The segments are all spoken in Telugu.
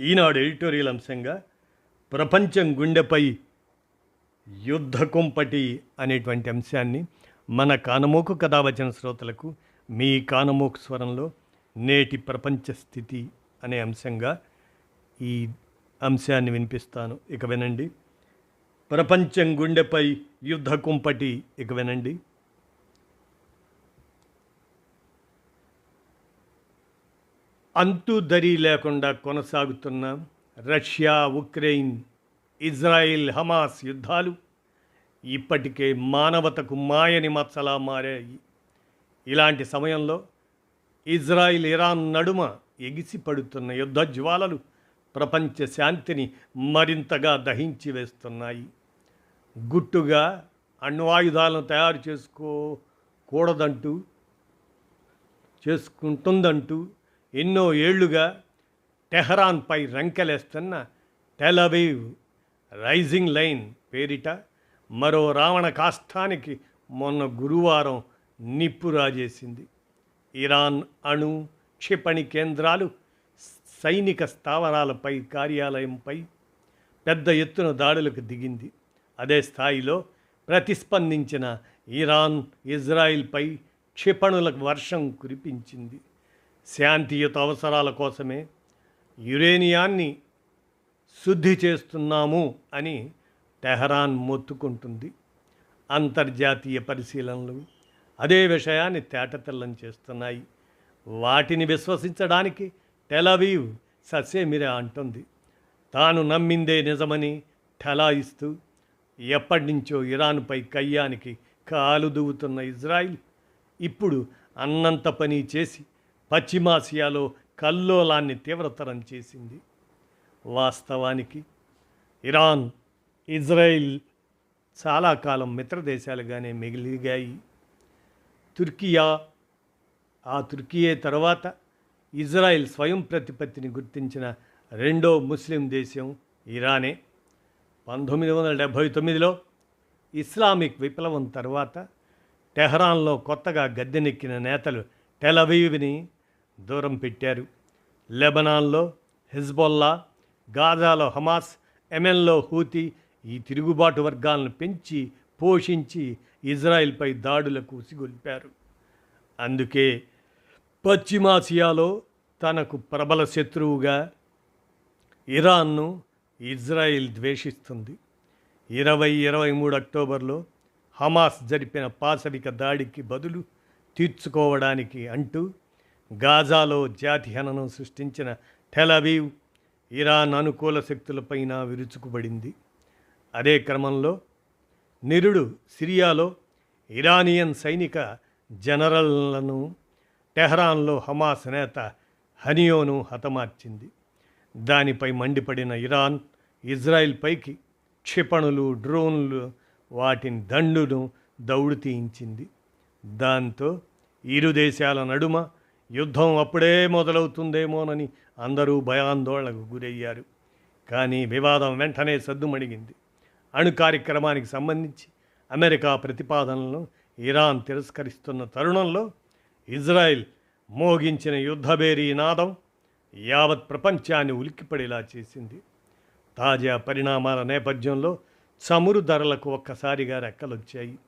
ఈనాడు ఎడిటోరియల్ అంశంగా ప్రపంచం గుండెపై యుద్ధ కుంపటి అనేటువంటి అంశాన్ని మన కానమోకు కథ వచ్చిన శ్రోతలకు మీ కానమోకు స్వరంలో నేటి ప్రపంచ స్థితి అనే అంశంగా ఈ అంశాన్ని వినిపిస్తాను. ఇక వినండి. ప్రపంచం గుండెపై యుద్ధ కుంపటి ఇక వినండి. అంతుదరి లేకుండా కొనసాగుతున్న రష్యా ఉక్రెయిన్ ఇజ్రాయిల్ హమాస్ యుద్ధాలు ఇప్పటికే మానవతకు మాయని మచ్చలా మారాయి. ఇలాంటి సమయంలో ఇజ్రాయిల్ ఇరాన్ నడుమ ఎగిసి పడుతున్న యుద్ధ జ్వాలలు ప్రపంచ శాంతిని మరింతగా దహించి వేస్తున్నాయి. గుట్టుగా అణ్వాయుధాలను తయారు చేసుకోకూడదంటూ చేసుకుంటుందంటూ ఎన్నో ఏళ్ళుగా టెహరాన్పై రంకెలేస్తున్న టెలవీవ్ రైజింగ్ లైన్ పేరిట మరో రావణ కాష్టానికి మొన్న గురువారం నిప్పు రాజేసింది. ఇరాన్ అణు క్షిపణి కేంద్రాలు సైనిక స్థావరాలపై కార్యాలయంపై పెద్ద ఎత్తున దాడులకు దిగింది. అదే స్థాయిలో ప్రతిస్పందించిన ఇరాన్ ఇజ్రాయిల్పై క్షిపణులకు వర్షం కురిపించింది. శాంతియుత అవసరాల కోసమే యురేనియాన్ని శుద్ధి చేస్తున్నాము అని టెహరాన్ మొత్తుకుంటుంది అంతర్జాతీయ పరిశీలనలు. అదే విషయాన్ని తేటతెల్లం చేస్తున్నాయి. వాటిని విశ్వసించడానికి టెలవీవ్ ససేమిరా అంటుంది. తాను నమ్మిందే నిజమని ఠలాయిస్తూ ఎప్పటినుంచో ఇరాన్పై కయ్యానికి కాలు దువ్వుతున్న ఇజ్రాయిల్ ఇప్పుడు అన్నంత పని చేసి పశ్చిమాసియాలో కల్లోలాన్ని తీవ్రతరం చేసింది. వాస్తవానికి ఇరాన్ ఇజ్రాయిల్ చాలా కాలం మిత్రదేశాలుగానే మిగిలిగాయి. తుర్కియా ఆ తుర్కియే తర్వాత ఇజ్రాయిల్ స్వయం ప్రతిపత్తిని గుర్తించిన రెండో ముస్లిం దేశం ఇరానే. పంతొమ్మిది వందల డెబ్భై తొమ్మిదిలో ఇస్లామిక్ విప్లవం తర్వాత టెహ్రాన్లో కొత్తగా గద్దెనెక్కిన నేతలు టెలవీవ్ని దూరం పెట్టారు. లెబనాన్లో హిజ్బొల్లా గాజాలో హమాస్ ఎమెన్లో హూతి ఈ తిరుగుబాటు వర్గాలను పెంచి పోషించి ఇజ్రాయిల్పై దాడులకు ఉసిగొల్పారు అందుకే పశ్చిమాసియాలో తనకు ప్రబల శత్రువుగా ఇరాన్ను ఇజ్రాయిల్ ద్వేషిస్తుంది. ఇరవై ఇరవై మూడు అక్టోబర్లో హమాస్ జరిపిన పాశవిక దాడికి బదులు తీర్చుకోవడానికి అంటూ గాజాలో జాతిహననం సృష్టించిన టెలవీవ్ ఇరాన్ అనుకూల శక్తులపైన విరుచుకుపడింది. అదే క్రమంలో నిరుడు సిరియాలో ఇరానియన్ సైనిక జనరల్లను టెహ్రాన్లో హమాస్ నేత హనియోను హతమార్చింది. దానిపై మండిపడిన ఇరాన్ ఇజ్రాయిల్ పైకి క్షిపణులు డ్రోన్లు వాటిని దండును దౌడు తీయించింది. దాంతో ఇరు దేశాల నడుమ యుద్ధం అప్పుడే మొదలవుతుందేమోనని అందరూ భయాందోళనకు గురయ్యారు. కానీ వివాదం వెంటనే సద్దుమణిగింది. అణు కార్యక్రమానికి సంబంధించి అమెరికా ప్రతిపాదనలను ఇరాన్ తిరస్కరిస్తున్న తరుణంలో ఇజ్రాయెల్ మోగించిన యుద్ధభేరీ నాదం యావత్ ప్రపంచాన్ని ఉలిక్కిపడేలా చేసింది. తాజా పరిణామాల నేపథ్యంలో చమురు ధరలకు ఒక్కసారిగా రెక్కలొచ్చాయి.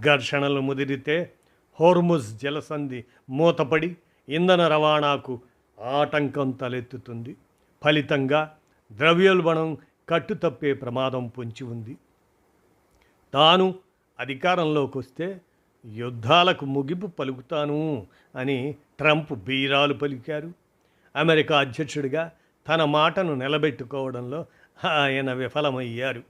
ఘర్షణలు ముదిరితే హోర్ముజ్ జలసంధి మూతపడి ఇంధన రవాణాకు ఆటంకం తలెత్తుతుంది. ఫలితంగా ద్రవ్యోల్బణం కట్టుతప్పే ప్రమాదం పొంచి ఉంది. తాను అధికారంలోకి వస్తే యుద్ధాలకు ముగింపు పలుకుతాను అని ట్రంప్ బీరాలు పలికారు. అమెరికా అధ్యక్షుడిగా తన మాటను నిలబెట్టుకోవడంలో ఆయన విఫలమయ్యారు.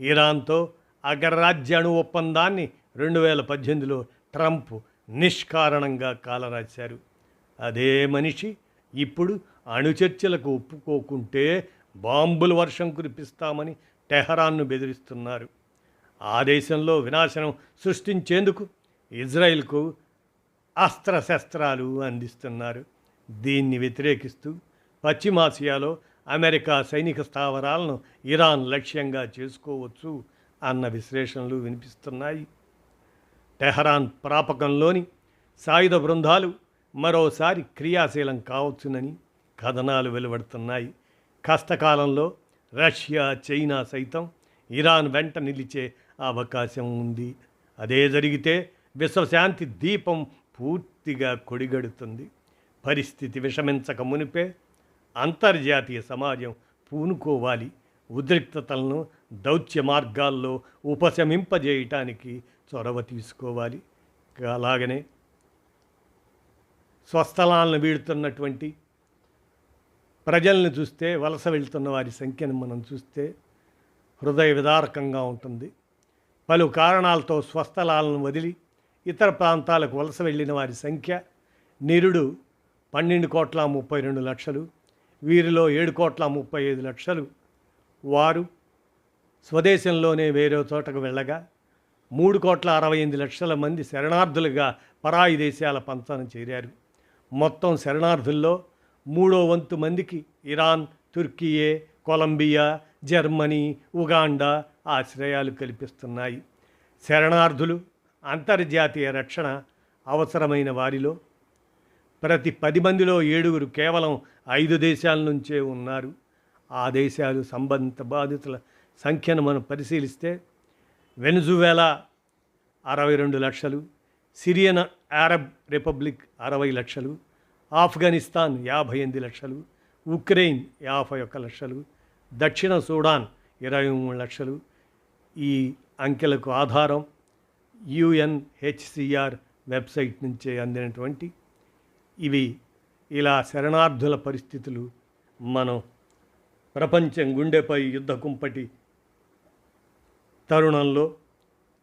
ఇరాన్తో అగ్రరాజ్యాణు ఒప్పందాన్ని రెండు వేల పద్దెనిమిదిలో ట్రంప్ నిష్కారణంగా కాలరాశారు. అదే మనిషి ఇప్పుడు అణుచర్చలకు ఒప్పుకోకుంటే బాంబుల వర్షం కురిపిస్తామని టెహరాన్ను బెదిరిస్తున్నారు. ఆ దేశంలో వినాశనం సృష్టించేందుకు ఇజ్రాయిల్కు అస్త్రశస్త్రాలు అందిస్తున్నారు. దీన్ని వ్యతిరేకిస్తూ పశ్చిమాసియాలో అమెరికా సైనిక స్థావరాలను ఇరాన్ లక్ష్యంగా చేసుకోవచ్చు అన్న విశ్లేషణలు వినిపిస్తున్నాయి. టెహరాన్ ప్రాపకంలోని సాయుధ బృందాలు మరోసారి క్రియాశీలం కావచ్చునని కథనాలు వెలువడుతున్నాయి. కష్టకాలంలో రష్యా చైనా సైతం ఇరాన్ వెంట నిలిచే అవకాశం ఉంది. అదే జరిగితే విశ్వశాంతి దీపం పూర్తిగా కొడిగడుతుంది. పరిస్థితి విషమించక మునిపే అంతర్జాతీయ సమాజం పూనుకోవాలి. ఉద్రిక్తతలను దౌత్య మార్గాల్లో ఉపశమింపజేయటానికి చొరవ తీసుకోవాలి. అలాగనే స్వస్థలాలను వీడుతున్నటువంటి ప్రజల్ని చూస్తే వలస వెళ్తున్న వారి సంఖ్యను మనం చూస్తే హృదయ విదారకంగా ఉంటుంది. పలు కారణాలతో స్వస్థలాలను వదిలి ఇతర ప్రాంతాలకు వలస వెళ్ళిన వారి సంఖ్య నిరుడు పన్నెండు కోట్ల ముప్పై రెండు లక్షలు వీరిలో ఏడు కోట్ల ముప్పై ఐదు లక్షలు వారు స్వదేశంలోనే వేరే చోటకు వెళ్ళగా మూడు కోట్ల అరవై ఎనిమిది లక్షల మంది శరణార్థులుగా పరాయి దేశాల పంచాన చేరారు. మొత్తం శరణార్థుల్లో మూడో వంతు మందికి Iran Turkiye Colombia Germany Uganda ఆశ్రయాలు కల్పిస్తున్నాయి. శరణార్థులు అంతర్జాతీయ రక్షణ అవసరమైన వారిలో ప్రతి పది మందిలో ఏడుగురు కేవలం ఐదు దేశాల నుంచే ఉన్నారు. ఆ దేశాలు సంబంధిత బాధితుల సంఖ్యను మనం పరిశీలిస్తే వెనుజువేలా అరవై రెండు లక్షలు సిరియన్ అరబ్ రిపబ్లిక్ అరవై లక్షలు ఆఫ్ఘనిస్తాన్ యాభై ఎనిమిది లక్షలు ఉక్రెయిన్ యాభై ఒక్క లక్షలు దక్షిణ సూడాన్ ఇరవై మూడు లక్షలు. ఈ అంకెలకు ఆధారం యుఎన్హెచ్సిఆర్ వెబ్సైట్ నుంచే అందినటువంటి ఇవి ఇలా శరణార్థుల పరిస్థితులు మనం ప్రపంచం గుండెపై యుద్ధ కుంపటి తరుణంలో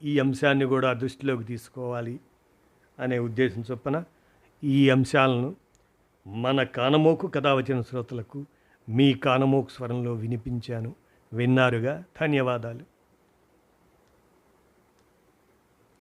ఈ అంశాన్ని కూడా దృష్టిలోకి తీసుకోవాలి. అనే ఉద్దేశం చొప్పున ఈ అంశాలను మన కానమోకు కథ వచ్చిన శ్రోతలకు మీ కానమోకు స్వరంలో వినిపించాను. విన్నారుగా? ధన్యవాదాలు.